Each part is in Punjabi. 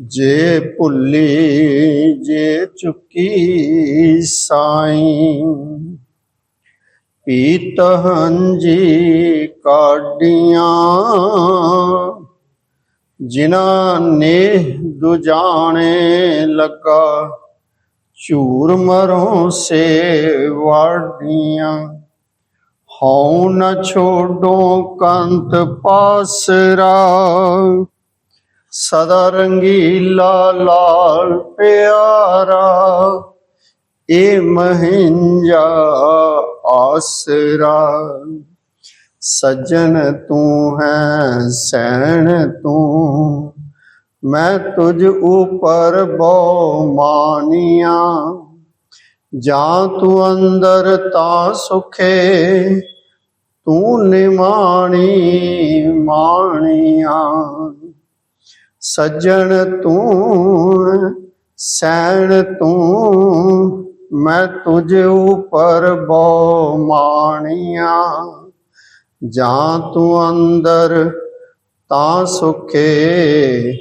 ਜੇ ਭੁੱਲੀ, ਜੇ ਚੁੱਕੀ ਸਾਈ। ਪੀਤ ਹੰਜੀ ਕਾਡੀਆਂ ਜਿਨ੍ਹਾਂ ਨੇ ਦੁਜਾਣੇ ਲੱਗਾ, ਝੂਰ ਮਰੋਂ ਸੇ ਵਾਡੀਆਂ ਹਉ ਨ ਛੋਡੋ ਕੰਤ ਪਾਸਰਾ ਸਦਾ ਰੰਗੀਲਾ ਲਾਲ ਪਿਆਰਾ, ਏ ਮਹਿੰਜਾ ਆਸਰਾ। ਸੱਜਣ ਤੂੰ ਹੈ, ਸੈਣ ਤੂੰ, ਮੈਂ ਤੁਝ ਉਪਰ ਬਹੁ ਮਾਨੀਆਂ। ਜਾਂ ਤੂੰ ਅੰਦਰ ਤਾਂ ਸੁਖੇ, ਤੂੰ ਨਿਮਾਣੀ ਮਾਣੀਆਂ। ਸੱਜਣ ਤੂੰ ਸੈਣ ਤੂੰ ਮੈਂ ਤੁਝ ਉਪਰ ਬਹੁ ਮਾਣੀਆਂ। ਜਾਂ ਤੂੰ ਅੰਦਰ ਤਾਂ ਸੁਖੇ,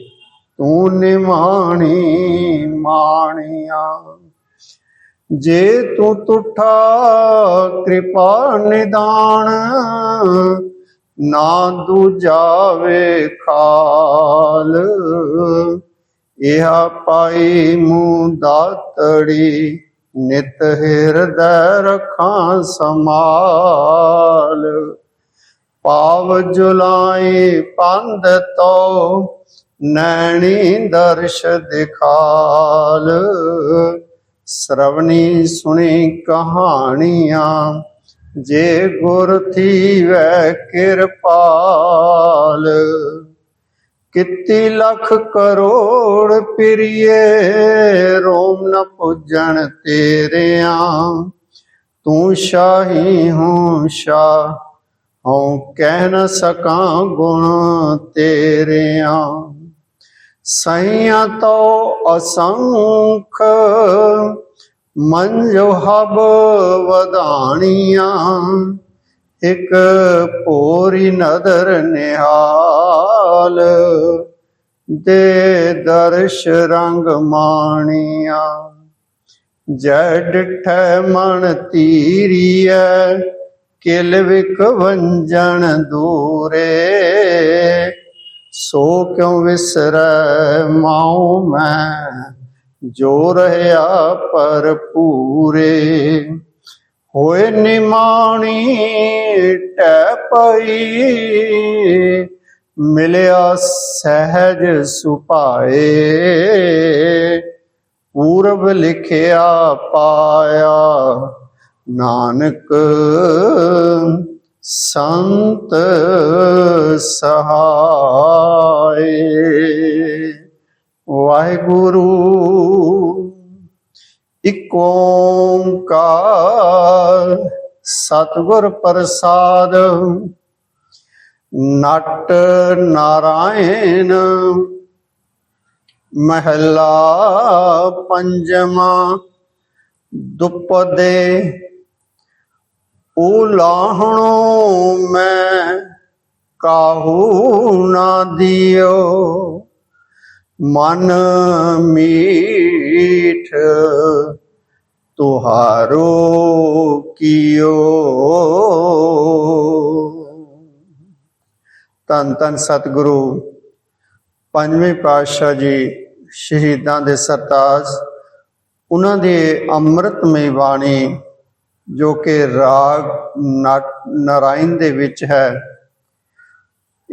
ਤੂੰ ਨਿਮਾਣੀ ਮਾਣੀਆਂ। ਜੇ ਤੂੰ ਤੁਠਾ ਕਿਰਪਾ ਨਿਦਾਨ ਨਾ ਦੂਜਾ ਵੇਖਾਲ ਇਹਾ ਪਾਈ ਮੂੰ ਦਾਤੜੀ ਨਿਤ ਹਿਰਦੈ ਰਖਾਂ ਸਮਾਲ ਪਾਵ ਜੁਲਾਈ ਪੰਧ ਤੋ ਨੈਣੀ ਦਰਸ਼ ਦਿਖਾਲ। ਸ਼ਰਵਣੀ ਸੁਣੀ ਕਹਾਣੀਆਂ ਜੇ ਗੁਰ ਥੀਵੈ ਕਿਰਪਾਲ, ਕਿਤੀ ਲੱਖ ਕਰੋੜ ਪਿਰਿਏ, ਰੋਮ ਨ ਪੁੱਜਣ ਤੇਰਿਆਂ। ਤੂੰ ਸ਼ਾਹੀ ਹੂੰ ਸ਼ਾਹ, ਹਉ ਕਹਿ ਨ ਸਕਾਂ ਗੁਣ ਤੇਰਿਆਂ। ਸਈਆਂ ਤੋ ਅਸੰਖ ਮੰਜੋ ਹਬ ਵਧਾਣੀਆਂ, ਇਕ ਪੋਰੀ ਨਦਰ ਨਿਹਾਲ। ਦੇ ਦਰਸ਼ ਰੰਗ ਮਾਣੀਆਂ, ਜੈ ਡਿਠੈ ਮਨ ਤੀਰੀਐ ਕਿਲ ਵਿਕ ਵੰਜਣ ਦੂਰੇ। ਸੋ ਕਿਉ ਵਿਸਰੈ ਮਾਉ ਮੈਂ ਜੋ ਰਹਾ ਪਰ ਪੂਰੇ। ਹੋਏ ਨਿਮਾਣੀ ਟੈ ਪਈ। ਮਿਲਿਆ ਸਹਿਜ ਸੁਪਾਏ ਪੂਰਬ ਲਿਖਿਆ ਪਾਇਆ, ਨਾਨਕ ਸੰਤ ਸਹਾਏ। ਵਾਹਿਗੁਰੂ। ਇਕ ਓੰਕਾਰ ਸਤਿਗੁਰ ਪ੍ਰਸਾਦ। ਨਟ ਨਾਰਾਇਣ ਮਹਿਲਾ ਪੰਜਵਾ ਦੁਪਦੇ। ਉਲਾਹਣੋ ਮੈਂ ਕਾਹੂ ਨਾ ਦਿਓ। ਮਨ ਮੀਠ, ਤੁਹਾਰੋ ਕੀਓ। ਤਨ ਤਨ ਸਤਿਗੁਰੂ, ਪੰਜਵੇਂ ਪਾਤਸ਼ਾਹ ਜੀ ਸ਼ਹੀਦਾਂ ਦੇ ਸਰਤਾਜ, ਉਹਨਾਂ ਦੇ ਅੰਮ੍ਰਿਤਮਈ ਬਾਣੀ ਜੋ ਕਿ ਰਾਗ ਨਟ- ਨਾਰਾਇਣ ਦੇ ਵਿੱਚ ਹੈ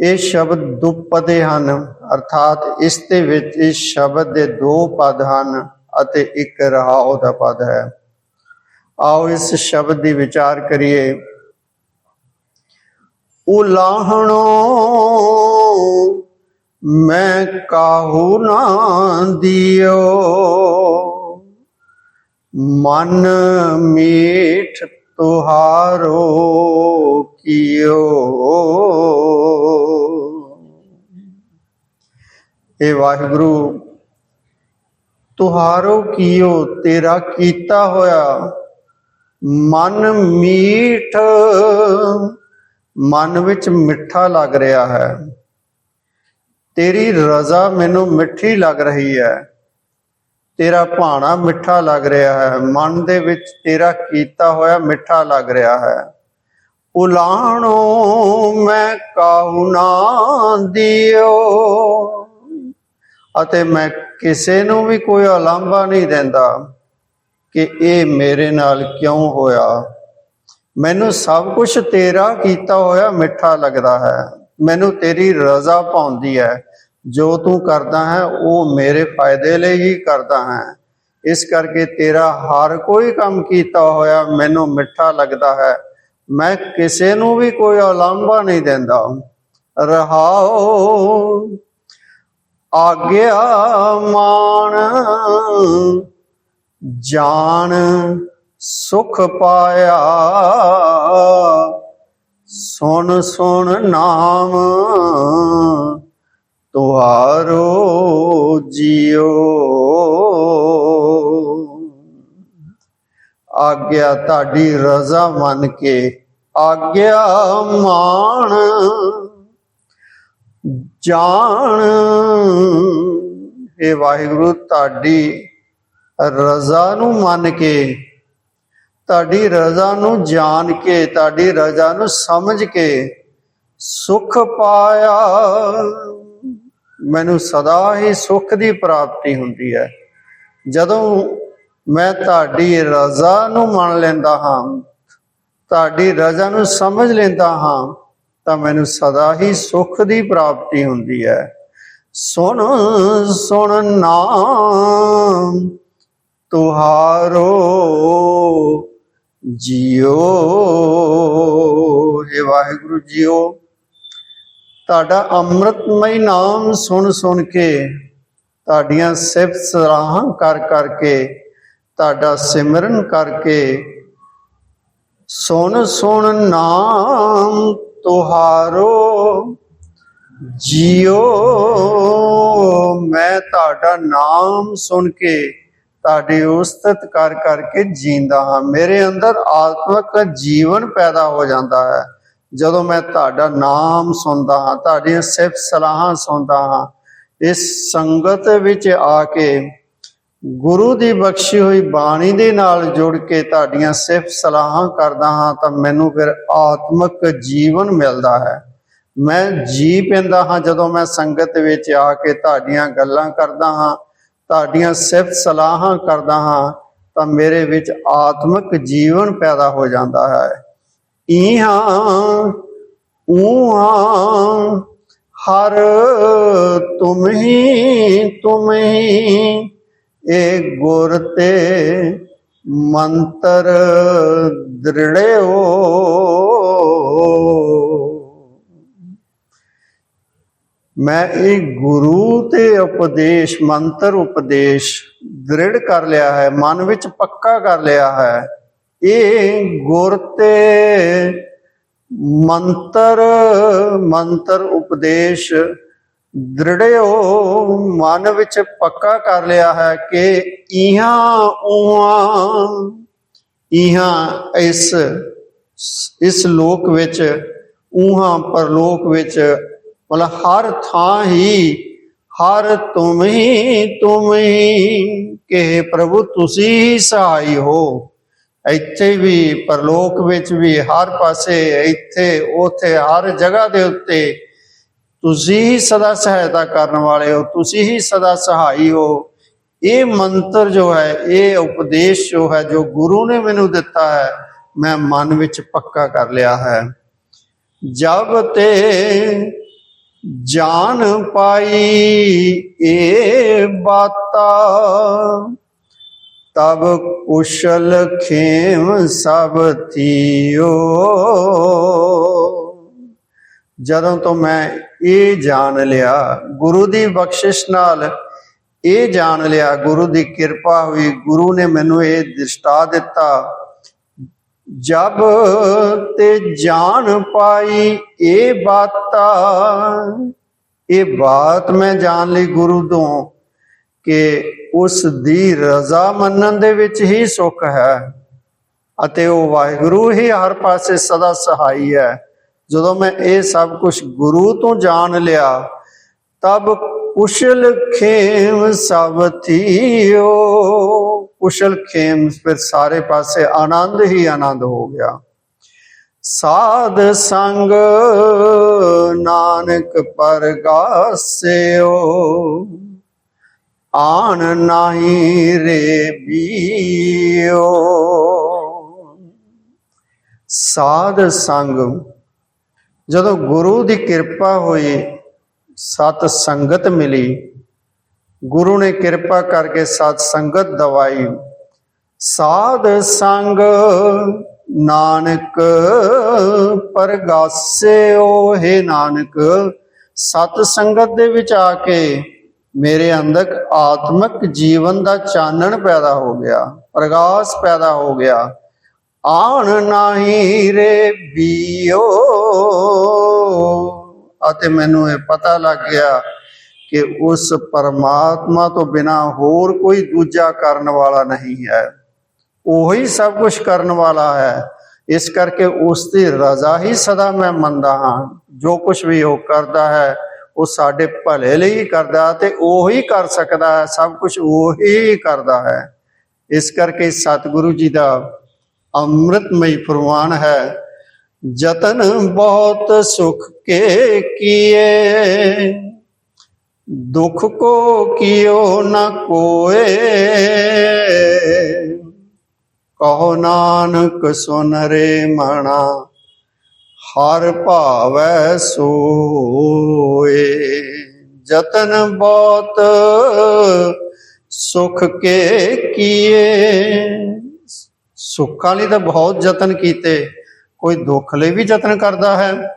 ਇਹ ਸ਼ਬਦ ਦੁਪਦੇ ਹਨ, ਅਰਥਾਤ ਇਸ ਦੇ ਵਿੱਚ ਇਸ ਸ਼ਬਦ ਦੇ ਦੋ ਪਦ ਹਨ ਅਤੇ ਇੱਕ ਰਹਾਉ ਦਾ ਪਦ ਹੈ। ਆਓ ਇਸ ਸ਼ਬਦ ਦੀ ਵਿਚਾਰ ਕਰੀਏ। ਉਲਾਹਣੋ, ਮੈਂ ਕਾਹੂ ਨਾ ਦਿਓ? ਮਨ ਮੀਠ ਤੁਹਾਰੋ ਕੀਓ। ਇਹ ਵਾਹਿਗੁਰੂ, ਤੁਹਾਰੋ ਕੀਓ, ਤੇਰਾ ਕੀਤਾ ਹੋਇਆ ਮਨ ਮੀਠ, ਮਨ ਵਿੱਚ ਮਿੱਠਾ ਲੱਗ ਰਿਹਾ ਹੈ। ਤੇਰੀ ਰਜ਼ਾ ਮੈਨੂੰ ਮਿੱਠੀ ਲੱਗ ਰਹੀ ਹੈ। ਤੇਰਾ ਭਾਣਾ ਮਿੱਠਾ ਲੱਗ ਰਿਹਾ ਹੈ। ਮਨ ਦੇ ਵਿੱਚ ਤੇਰਾ ਕੀਤਾ ਹੋਇਆ ਮਿੱਠਾ ਲੱਗ ਰਿਹਾ ਹੈ। ਉਲਾਣੋ ਮੈਂ ਕਾਹੂ ਨਾ ਦਿਓ। ਅਤੇ ਮੈਂ ਕਿਸੇ ਨੂੰ ਵੀ ਕੋਈ ਉਲਾਂਭਾ ਨਹੀਂ ਦਿੰਦਾ ਕਿ ਇਹ ਮੇਰੇ ਨਾਲ ਕਿਉਂ ਹੋਇਆ। ਮੈਨੂੰ ਸਭ ਕੁਝ ਤੇਰਾ ਕੀਤਾ ਹੋਇਆ ਮਿੱਠਾ ਲੱਗਦਾ ਹੈ। ਮੈਨੂੰ ਤੇਰੀ ਰਜ਼ਾ ਪਾਉਂਦੀ ਹੈ। ਜੋ ਤੂੰ ਕਰਦਾ ਹੈ, ਉਹ ਮੇਰੇ ਫਾਇਦੇ ਲਈ ਹੀ ਕਰਦਾ ਹੈ। ਇਸ ਕਰਕੇ ਤੇਰਾ ਹਰ ਕੋਈ ਕੰਮ ਕੀਤਾ ਹੋਇਆ ਮੈਨੂੰ ਮਿੱਠਾ ਲੱਗਦਾ ਹੈ। ਮੈਂ ਕਿਸੇ ਨੂੰ ਵੀ ਕੋਈ ਉਲਾਂਭਾ ਨਹੀਂ ਦਿੰਦਾ। ਰਹਾਓ, ਆਗਿਆ ਮਾਨ ਜਾਣ ਸੁਖ ਪਾਇਆ। ਸੁਣ ਸੁਣ ਨਾਮ ਤੁਹਾਰੋ ਜਿਉ ਆਗਿਆ ਤੁਹਾਡੀ ਰਜ਼ਾ ਮੰਨ ਕੇ, ਆਗਿਆ ਮਾਣ ਜਾਣ। ਇਹ ਵਾਹਿਗੁਰੂ, ਤੁਹਾਡੀ ਰਜ਼ਾ ਨੂੰ ਮੰਨ ਕੇ, ਤੁਹਾਡੀ ਰਜ਼ਾ ਨੂੰ ਜਾਣ ਕੇ, ਤੁਹਾਡੀ ਰਜ਼ਾ ਨੂੰ ਸਮਝ ਕੇ ਸੁਖ ਪਾਇਆ। ਮੈਨੂੰ ਸਦਾ ਹੀ ਸੁੱਖ ਦੀ ਪ੍ਰਾਪਤੀ ਹੁੰਦੀ ਹੈ। ਜਦੋਂ ਮੈਂ ਤੁਹਾਡੀ ਰਜ਼ਾ ਨੂੰ ਮੰਨ ਲੈਂਦਾ ਹਾਂ, ਤੁਹਾਡੀ ਰਜ਼ਾ ਨੂੰ ਸਮਝ ਲੈਂਦਾ ਹਾਂ, ਤਾਂ ਮੈਨੂੰ ਸਦਾ ਹੀ ਸੁੱਖ ਦੀ ਪ੍ਰਾਪਤੀ ਹੁੰਦੀ ਹੈ। ਸੁਣ ਸੁਣ ਨਾਮ, ਤੁਹਾਰੋ ਜੀਓ हे ਵਾਹਿਗੁਰੂ ਜੀਓ। ਤੁਹਾਡਾ ਅੰਮ੍ਰਿਤਮਈ ਨਾਮ ਸੁਣ ਸੁਣ ਕੇ, ਤੁਹਾਡੀਆਂ ਸਿਫਤ ਸਰਾਹਾਂ ਕਰ ਕਰਕੇ ਤੁਹਾਡਾ ਸਿਮਰਨ ਕਰਕੇ ਸੁਣ ਸੁਣ ਨਾਮ ਤੁਹਾਰੋ ਜਿਉ ਮੈਂ ਤੁਹਾਡਾ ਨਾਮ ਸੁਣ ਕੇ, ਤੁਹਾਡੀ ਉਸਤਤ ਕਰ ਕਰਕੇ ਜੀਂਦਾ ਹਾਂ। ਮੇਰੇ ਅੰਦਰ ਆਤਮਿਕ ਜੀਵਨ ਪੈਦਾ ਹੋ ਜਾਂਦਾ ਹੈ। ਜਦੋਂ ਮੈਂ ਤੁਹਾਡਾ ਨਾਮ ਸੁਣਦਾ ਹਾਂ, ਤੁਹਾਡੀਆਂ ਸਿਫਤ ਸਲਾਹਾਂ ਸੁਣਦਾ ਹਾਂ, ਇਸ ਸੰਗਤ ਵਿੱਚ ਆ ਕੇ ਗੁਰੂ ਦੀ ਬਖਸ਼ੀ ਹੋਈ ਬਾਣੀ ਦੇ ਨਾਲ ਜੁੜ ਕੇ ਤੁਹਾਡੀਆਂ ਸਿਫਤ ਸਲਾਹਾਂ ਕਰਦਾ ਹਾਂ, ਤਾਂ ਮੈਨੂੰ ਫਿਰ ਆਤਮਿਕ ਜੀਵਨ ਮਿਲਦਾ ਹੈ। ਮੈਂ ਜੀ ਪੈਂਦਾ ਹਾਂ, ਜਦੋਂ ਮੈਂ ਸੰਗਤ ਵਿੱਚ ਆ ਕੇ ਤੁਹਾਡੀਆਂ ਗੱਲਾਂ ਕਰਦਾ ਹਾਂ, ਤੁਹਾਡੀਆਂ ਸਿਫਤ ਸਲਾਹਾਂ ਕਰਦਾ ਹਾਂ, ਤਾਂ ਮੇਰੇ ਵਿੱਚ ਆਤਮਿਕ ਜੀਵਨ ਪੈਦਾ ਹੋ ਜਾਂਦਾ ਹੈ। ਇਹਾਂ ਉਹਾਂ ਹਰ ਤੁਮ ਹੀ ਤੁਮ ਹੀ ਏ ਗੁਰ ਤੇ ਮੰਤਰ ਦ੍ਰਿੜਿਓ। ਮੈਂ ਇਹ ਗੁਰੂ ਤੇ ਉਪਦੇਸ਼, ਮੰਤਰ ਉਪਦੇਸ਼ ਦ੍ਰਿੜ ਕਰ ਲਿਆ ਹੈ, ਮਨ ਵਿੱਚ ਪੱਕਾ ਕਰ ਲਿਆ ਹੈ। ਇਹ ਗੁਰ ਤੇ ਮੰਤਰ ਮੰਤਰ ਉਪਦੇਸ਼ ਦ੍ਰਿੜਿਓ ਮਨ ਵਿੱਚ ਪੱਕਾ ਕਰ ਲਿਆ ਹੈ ਕਿ ਇਹਾਂ ਉਹਾਂ, ਇਹਾਂ ਇਸ ਇਸ ਲੋਕ ਵਿੱਚ, ਉਹਾਂ ਪਰਲੋਕ ਵਿੱਚ, ਮਤਲਬ ਹਰ ਥਾਂ ਹੀ, ਹਰ ਤੁਮ ਹੀ ਤੁਮ ਹੀ, ਕਿ ਪ੍ਰਭੂ ਤੁਸੀਂ ਸਹਾਈ ਹੋ। ਇੱਥੇ ਵੀ, ਪਰਲੋਕ ਵਿੱਚ ਵੀ, ਹਰ ਪਾਸੇ ਇੱਥੇ, ਉਥੇ, ਹਰ ਜਗ੍ਹਾ ਦੇ ਉੱਤੇ ਤੁਸੀਂ ਹੀ ਸਦਾ ਸਹਾਇਤਾ ਕਰਨ ਵਾਲੇ ਹੋ, ਤੁਸੀਂ ਹੀ ਸਦਾ ਸਹਾਈ ਹੋ। ਇਹ ਮੰਤਰ ਜੋ ਹੈ, ਇਹ ਉਪਦੇਸ਼ ਜੋ ਹੈ, ਜੋ ਗੁਰੂ ਨੇ ਮੈਨੂੰ ਦਿੱਤਾ ਹੈ, ਮੈਂ ਮਨ ਵਿੱਚ ਪੱਕਾ ਕਰ ਲਿਆ ਹੈ। ਜਬ ਤੇ ਜਾਨ ਪਾਈ ਇਹ ਬਾਤਾ ਤਬ ਕੁਸ਼ਲ ਖੇਮ ਸਭ ਥੀਓ। ਜਦੋਂ ਤੋਂ ਮੈਂ ਇਹ ਜਾਣ ਲਿਆ, ਗੁਰੂ ਦੀ ਬਖਸ਼ਿਸ਼ ਨਾਲ ਇਹ ਜਾਣ ਲਿਆ, ਗੁਰੂ ਦੀ ਕਿਰਪਾ ਹੋਈ, ਗੁਰੂ ਨੇ ਮੈਨੂੰ ਇਹ ਦਿਸ਼ਟਾ ਦਿੱਤਾ। ਜਬ ਤੇ ਜਾਣ ਪਾਈ ਇਹ ਬਾਤਾ, ਇਹ ਬਾਤ ਮੈਂ ਜਾਣ ਲਈ ਗੁਰੂ ਤੋਂ ਕਿ ਉਸ ਦੀ ਰਜ਼ਾ ਮੰਨਣ ਦੇ ਵਿੱਚ ਹੀ ਸੁੱਖ ਹੈ ਅਤੇ ਉਹ ਵਾਹਿਗੁਰੂ ਹੀ ਹਰ ਪਾਸੇ ਸਦਾ ਸਹਾਈ ਹੈ। ਜਦੋਂ ਮੈਂ ਇਹ ਸਭ ਕੁਝ ਗੁਰੂ ਤੋਂ ਜਾਣ ਲਿਆ, ਤਬ ਕੁਸ਼ਲ ਖੇਮ ਸਭ ਥੀਓ। ਕੁਸ਼ਲ ਖੇਮ ਫਿਰ ਸਾਰੇ ਪਾਸੇ ਆਨੰਦ ਹੀ ਆਨੰਦ ਹੋ ਗਿਆ। ਸਾਧ ਸੰਗ ਨਾਨਕ ਪਰਗਾਸਿਓ। ਆਣ ਨਾਹੀ ਰੇ ਬੀਓ। ਸਾਧ ਸੰਗ, ਜਦੋਂ ਗੁਰੂ ਦੀ ਕਿਰਪਾ ਹੋਈ, ਸਤ ਸੰਗਤ ਮਿਲੀ। ਗੁਰੂ ਨੇ ਕਿਰਪਾ ਕਰਕੇ ਸਤ ਸੰਗਤ ਦਵਾਈ। ਸਾਧ ਸੰਗ, ਨਾਨਕ ਪਰਗਾਸਿਓ ਓਹੇ ਨਾਨਕ। ਸਤ ਸੰਗਤ ਦੇ ਵਿੱਚ ਆ ਕੇ ਮੇਰੇ ਅੰਦਰ ਆਤਮਿਕ ਜੀਵਨ ਦਾ ਚਾਨਣ ਪੈਦਾ ਹੋ ਗਿਆ, ਪ੍ਰਗਾਸ ਪੈਦਾ ਹੋ ਗਿਆ। ਆਣ ਨਾਹੀ ਰੇ ਬੀਓ। ਅਤੇ ਮੈਨੂੰ ਇਹ ਪਤਾ ਲੱਗ ਗਿਆ ਕਿ ਉਸ ਪਰਮਾਤਮਾ ਤੋਂ ਬਿਨਾ ਹੋਰ ਕੋਈ ਦੂਜਾ ਕਰਨ ਵਾਲਾ ਨਹੀਂ ਹੈ। ਉਹੀ ਸਭ ਕੁਝ ਕਰਨ ਵਾਲਾ ਹੈ। ਇਸ ਕਰਕੇ ਉਸ ਦੀ ਰਜ਼ਾ ਹੀ ਸਦਾ ਮੈਂ ਮੰਨਦਾ ਹਾਂ। ਜੋ ਕੁਝ ਵੀ ਉਹ ਕਰਦਾ ਹੈ ਉਹ ਸਾਡੇ ਭਲੇ ਲਈ ਕਰਦਾ ਤੇ ਉਹੀ ਕਰ ਸਕਦਾ ਹੈ, ਸਭ ਕੁਝ ਉਹੀ ਕਰਦਾ ਹੈ। ਇਸ ਕਰਕੇ ਸਤਿਗੁਰੂ ਜੀ ਦਾ ਅੰਮ੍ਰਿਤਮਈ ਫਰਮਾਨ ਹੈ, ਜਤਨ ਬਹੁਤ ਸੁਖ ਕੇ ਕੀਏ, ਦੁਖ ਕੋ ਕਿਓ ਨ ਕੋਏ। ਕਹੋ ਨਾਨਕ, ਸੁਨ ਰੇ ਮਣਾ, ਹਰ ਭਾਵੈ ਸੋ ਜਤਨ ਬਹੁਤ ਸੁਖ ਕੇ ਕੀਏ। ਸੁੱਖਾਂ ਲਈ ਤਾਂ ਬਹੁਤ ਯਤਨ ਕੀਤੇ। ਕੋਈ ਦੁੱਖ ਲਈ ਵੀ ਯਤਨ ਕਰਦਾ ਹੈ।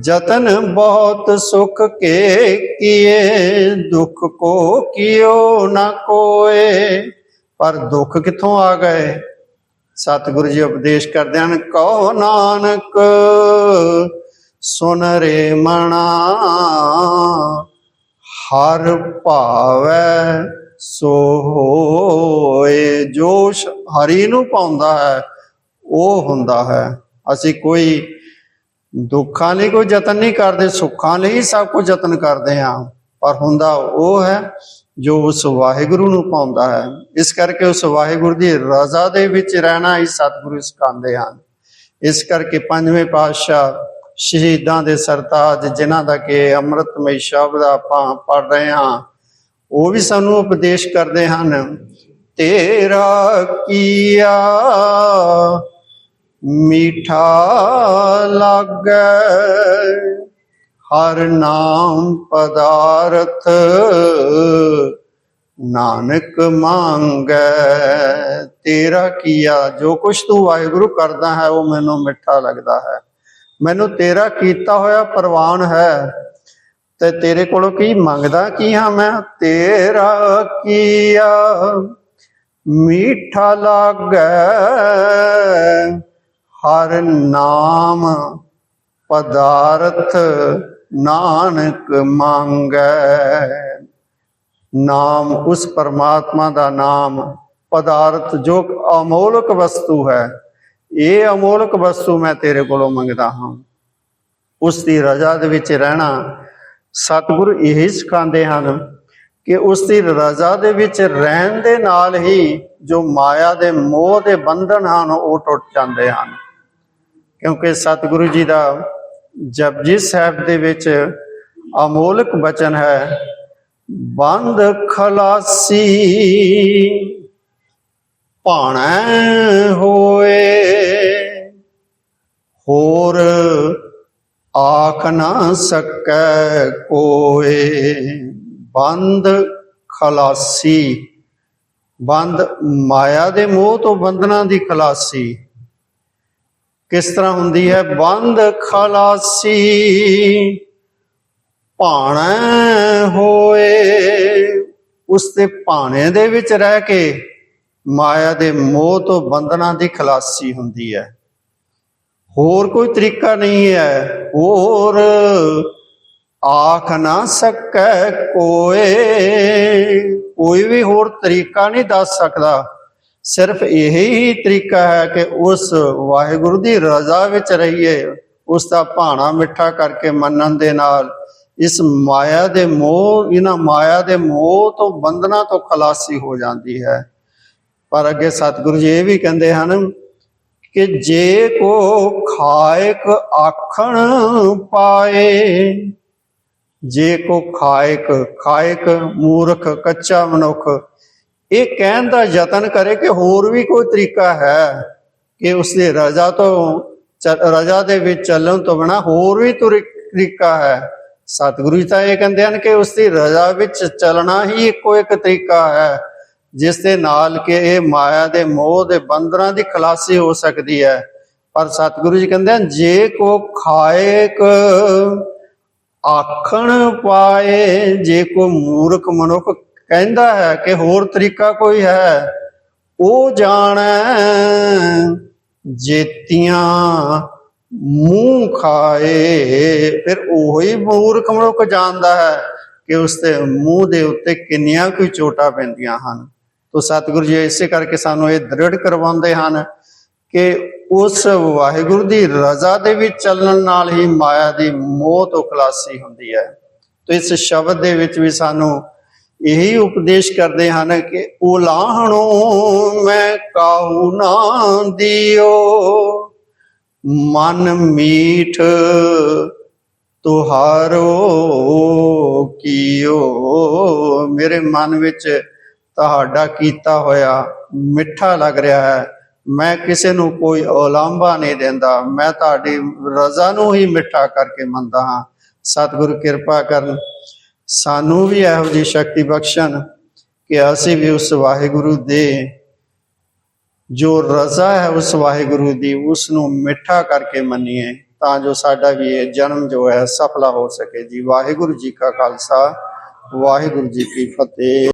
ਜਤਨ ਬਹੁਤ ਸੁਖ ਕੇ ਕੀਏ। ਦੁੱਖ ਕੋ ਕਿਓ ਨਾ ਕੋਏ। ਪਰ ਦੁੱਖ ਕਿੱਥੋਂ ਆ ਗਏ? ਸਤਿਗੁਰੂ ਜੀ ਉਪਦੇਸ਼ ਕਰਦੇ ਹਨ, ਕਹੋ ਨਾਨਕ, ਸੁਨ ਰੇ ਮਣਾ। ਹਰ ਭਾਵੈ ਸੋ ਹੋਏ। ਜੋ ਹਰੀ ਨੂੰ ਪਾਉਂਦਾ ਹੈ, ਉਹ ਹੁੰਦਾ ਹੈ। ਅਸੀਂ ਕੋਈ ਦੁੱਖਾਂ ਲਈ, ਕੋਈ ਯਤਨ ਨਹੀਂ ਕਰਦੇ, ਸੁੱਖਾਂ ਲਈ ਸਭ ਕੁਝ ਯਤਨ ਕਰਦੇ ਹਾਂ। ਪਰ ਹੁੰਦਾ ਉਹ ਹੈ ਜੋ ਉਸ ਵਾਹਿਗੁਰੂ ਨੂੰ ਪਾਉਂਦਾ ਹੈ। ਇਸ ਕਰਕੇ ਉਸ ਵਾਹਿਗੁਰੂ ਦੀ ਰਜ਼ਾ ਦੇ ਵਿੱਚ ਰਹਿਣਾ ਹੀ ਸਤਿਗੁਰੂ ਸਿਖਾਉਂਦੇ ਹਨ। ਇਸ ਕਰਕੇ ਪੰਜਵੇਂ ਪਾਤਸ਼ਾਹ ਸ਼ਹੀਦਾਂ ਦੇ ਸਰਤਾਜ, ਜਿਨ੍ਹਾਂ ਦਾ ਕਿ ਅੰਮ੍ਰਿਤਮਈ ਸ਼ਬਦ ਆਪਾਂ ਪੜ ਰਹੇ ਹਾਂ, ਉਹ ਵੀ ਸਾਨੂੰ ਉਪਦੇਸ਼ ਕਰਦੇ ਹਨ, ਤੇਰਾ ਕੀਆ ਮੀਠਾ ਲਾਗੈ, ਹਰ ਨਾਮ ਪਦਾਰਥ ਨਾਨਕ ਮੰਗੈ, ਤੇਰਾ ਕੀਆ, ਜੋ ਕੁਛ ਤੂੰ ਵਾਹਿਗੁਰੂ ਕਰਦਾ ਹੈ, ਉਹ ਮੈਨੂੰ ਮਿੱਠਾ ਲੱਗਦਾ ਹੈ। ਮੈਨੂੰ ਤੇਰਾ ਕੀਤਾ ਹੋਇਆ ਪ੍ਰਵਾਨ ਹੈ ਤੇ ਤੇਰੇ ਕੋਲੋਂ ਕੀ ਮੰਗਦਾ ਕੀ ਹਾਂ ਮੈਂ? ਤੇਰਾ ਕੀਆ ਮੀਠਾ ਲਾਗੈ, ਹਰ ਨਾਮ ਪਦਾਰਥ ਨਾਨਕ ਮੰਗੈ। ਨਾਮ, ਉਸ ਪਰਮਾਤਮਾ ਦਾ ਨਾਮ ਪਦਾਰਥ ਜੋ ਅਮੋਲਕ ਵਸਤੂ ਹੈ। ਇਹ ਅਮੋਲਕ ਵਸਤੂ ਮੈਂ ਤੇਰੇ ਕੋਲੋਂ ਮੰਗਦਾ ਹਾਂ। ਉਸ ਦੀ ਰਜ਼ਾ ਦੇ ਵਿੱਚ ਰਹਿਣਾ ਸਤਿਗੁਰੂ ਇਹ ਸਿਖਾਉਂਦੇ ਹਨ ਕਿ ਉਸ ਦੀ ਰਜ਼ਾ ਦੇ ਵਿੱਚ ਰਹਿਣ ਦੇ ਨਾਲ ਹੀ ਜੋ ਮਾਇਆ ਦੇ ਮੋਹ ਦੇ ਬੰਧਨ ਹਨ, ਉਹ ਟੁੱਟ ਜਾਂਦੇ ਹਨ। ਕਿਉਂਕਿ ਸਤਿਗੁਰੂ ਜੀ ਦਾ ਜਪਜੀ ਸਾਹਿਬ ਦੇ ਵਿੱਚ ਅਮੋਲਕ ਬਚਨ ਹੈ, ਬੰਦ ਖਲਾਸੀ। ਭਾਣੈ ਹੋਏ। ਹੋਰ ਆਖ ਨਾ ਸਕੈ ਕੋਏ। ਬੰਦ ਖਲਾਸੀ, ਬੰਦ ਮਾਇਆ ਦੇ ਮੋਹ ਤੋਂ ਬੰਧਨਾਂ ਦੀ ਖਲਾਸੀ। ਕਿਸ ਤਰ੍ਹਾਂ ਹੁੰਦੀ ਹੈ? ਬੰਦ ਖਲਾਸੀ। ਭਾਣੈ ਹੋਏ। ਉਸ ਦੇ ਭਾਣੇ ਦੇ ਵਿੱਚ ਰਹਿ ਕੇ ਮਾਇਆ ਦੇ ਮੋਹ ਤੋਂ ਬੰਧਨਾਂ ਦੀ ਖਲਾਸੀ ਹੁੰਦੀ ਹੈ। ਹੋਰ ਕੋਈ ਤਰੀਕਾ ਨਹੀਂ ਹੈ। ਹੋਰ ਆਖ ਨਾ ਸਕੈ ਕੋਏ। ਕੋਈ ਵੀ ਹੋਰ ਤਰੀਕਾ ਨਹੀਂ ਦੱਸ ਸਕਦਾ। ਸਿਰਫ ਇਹੀ ਤਰੀਕਾ ਹੈ ਕਿ ਉਸ ਵਾਹਿਗੁਰੂ ਦੀ ਰਜ਼ਾ ਵਿੱਚ ਰਹੀਏ। ਉਸ ਦਾ ਭਾਣਾ ਮਿੱਠਾ ਕਰਕੇ ਮੰਨਣ ਦੇ ਨਾਲ ਇਸ ਮਾਇਆ ਦੇ ਮੋਹ, ਇਹਨਾਂ ਮਾਇਆ ਦੇ ਮੋਹ ਤੋਂ ਬੰਧਨਾਂ ਤੋਂ ਖਲਾਸੀ ਹੋ ਜਾਂਦੀ ਹੈ। ਪਰ ਅੱਗੇ ਸਤਿਗੁਰੂ ਜੀ ਇਹ ਵੀ ਕਹਿੰਦੇ ਹਨ ਕਿ ਜੇ ਕੋ ਖਾਇਕ ਆਖਣ ਪਾਏ, ਜੇ ਕੋ ਖਾਇਕ ਖਾਇਕ ਮੂਰਖ, ਕੱਚਾ ਮਨੁੱਖ, ਇਹ ਕਹਿਣ ਦਾ ਯਤਨ ਕਰੇ ਕਿ ਹੋਰ ਵੀ ਕੋਈ ਤਰੀਕਾ ਹੈ ਕਿ ਉਸ ਦੀ ਰਜ਼ਾ ਤੋਂ ਚ- ਰਜ਼ਾ ਦੇ ਵਿੱਚ ਚੱਲਣ ਤੋਂ ਬਿਨਾ ਹੋਰ ਵੀ ਤੁਰ- ਤਰੀਕਾ ਹੈ। ਸਤਿਗੁਰੂ ਜੀ ਤਾਂ ਇਹ ਕਹਿੰਦੇ ਹਨ ਕਿ ਉਸ ਦੀ ਰਜ਼ਾ ਵਿੱਚ ਚੱਲਣਾ ਹੀ ਇੱਕੋ ਇੱਕ ਤਰੀਕਾ ਹੈ। ਜਿਸ ਦੇ ਨਾਲ ਕਿ ਇਹ ਮਾਇਆ ਦੇ ਮੋਹ ਦੇ ਬੰਦਰਾਂ ਦੀ ਖਲਾਸੀ ਹੋ ਸਕਦੀ ਹੈ। ਪਰ ਸਤਿਗੁਰੂ ਜੀ ਕਹਿੰਦੇ ਹਨ, ਜੇ ਕੋ ਖਾਏਕ ਆਖਣ ਪਾਏ, ਜੇ ਕੋ ਮੂਰਖ ਮਨੁੱਖ ਕਹਿੰਦਾ ਹੈ ਕਿ ਹੋਰ ਤਰੀਕਾ ਕੋਈ ਹੈ, ਉਹ ਜਾਣੈ ਜੇਤੀਆਂ ਮੂੰਹ ਖਾਏ। ਫਿਰ ਉਹੀ ਮੂਰਖ ਮਨੁੱਖ ਜਾਣਦਾ ਹੈ ਕਿ ਉਸ ਦੇ ਮੂੰਹ ਦੇ ਉੱਤੇ ਕਿੰਨੀਆਂ ਕੋਈ ਚੋਟਾਂ ਪੈਂਦੀਆਂ ਹਨ। ਤੋ ਸਤਿਗੁਰੂ ਜੀ ਇਸੇ ਕਰਕੇ ਸਾਨੂੰ ਇਹ ਦ੍ਰਿੜ ਕਰਵਾਉਂਦੇ ਹਨ ਕਿ ਉਸ ਵਾਹਿਗੁਰੂ ਦੀ ਰਜ਼ਾ ਦੇ ਵਿੱਚ ਚੱਲਣ ਨਾਲ ਹੀ ਮਾਇਆ ਦੀ ਮੋਹ ਤੋਂ ਖਲਾਸੀ ਹੁੰਦੀ ਹੈ। ਤੋ ਇਸ ਸ਼ਬਦ ਦੇ ਵਿੱਚ ਵੀ ਸਾਨੂੰ ਇਹੀ ਉਪਦੇਸ਼ ਕਰਦੇ ਹਨ ਕਿ ਉਲਾਹਣੋ ਮੈਂ ਕਾਹੂ ਨਾ ਦਿਓ, ਮਨ ਮੀਠ ਤੁਹਾਰੋ ਕੀਓ। ਮੇਰੇ ਮਨ ਵਿੱਚ ਤੁਹਾਡਾ ਕੀਤਾ ਹੋਇਆ ਮਿੱਠਾ ਲੱਗ ਰਿਹਾ ਹੈ। ਮੈਂ ਕਿਸੇ ਨੂੰ ਕੋਈ ਔਲਾਂਭਾ ਨਹੀਂ ਦਿੰਦਾ। ਮੈਂ ਤੁਹਾਡੀ ਰਜ਼ਾ ਨੂੰ ਹੀ ਮਿੱਠਾ ਕਰਕੇ ਮੰਨਦਾ ਹਾਂ। ਸਤਿਗੁਰੂ ਕਿਰਪਾ ਕਰਨ। ਸਾਨੂੰ ਵੀ ਇਹੋ ਜਿਹੀ ਸ਼ਕਤੀ ਬਖਸ਼ਣ ਕਿ ਅਸੀਂ ਵੀ ਉਸ ਵਾਹਿਗੁਰੂ ਦੇ ਜੋ ਰਜ਼ਾ ਹੈ, ਉਸ ਵਾਹਿਗੁਰੂ ਦੀ ਉਸ ਨੂੰ ਮਿੱਠਾ ਕਰਕੇ ਮੰਨੀਏ ਤਾਂ ਜੋ ਸਾਡਾ ਵੀ ਇਹ ਜਨਮ ਜੋ ਹੈ, ਸਫਲਾ ਹੋ ਸਕੇ। ਜੀ ਵਾਹਿਗੁਰੂ ਜੀ ਕਾ ਖਾਲਸਾ, ਵਾਹਿਗੁਰੂ ਜੀ ਕੀ ਫਤਿਹ।